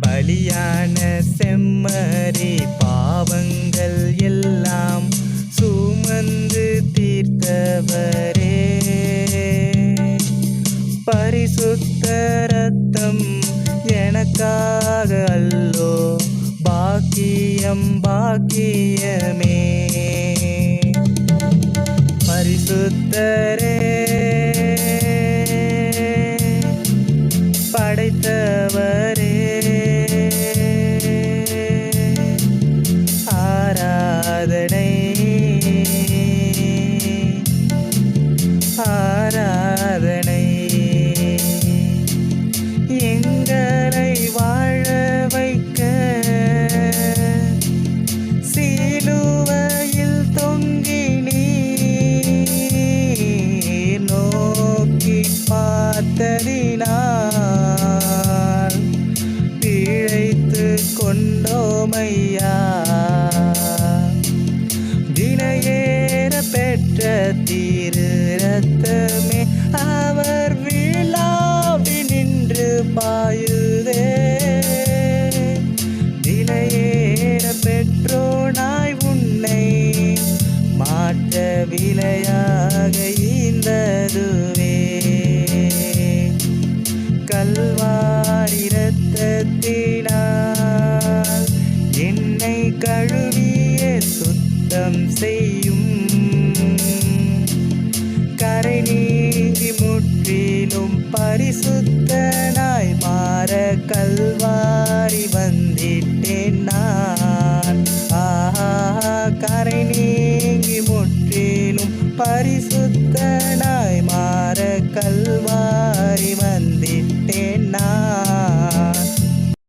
பலியான செம்மறி பாவங்கள் எல்லாம் சுமந்து தீர்த்தவரே. பரிசுத்த ரத்தம் எனக்காக அல்லோ பாக்கியம் பாக்கியமே. சிலுவையில் தொங்கி நீர் நோக்கி பார்த்ததினால் பிழைத்து கொண்டோமையா. தினையேற பெற்ற தீரு விலையாக ஈந்ததுவே கல்வாரி ரத்தத்தினால் என்னை கழுவிய சுத்தம் செய்யும். கரை நீங்கி முற்றிலும் பரிசுத்தனாய் மாற கல்வாரி கருத்தனாய் மாற கல்வாரி வந்த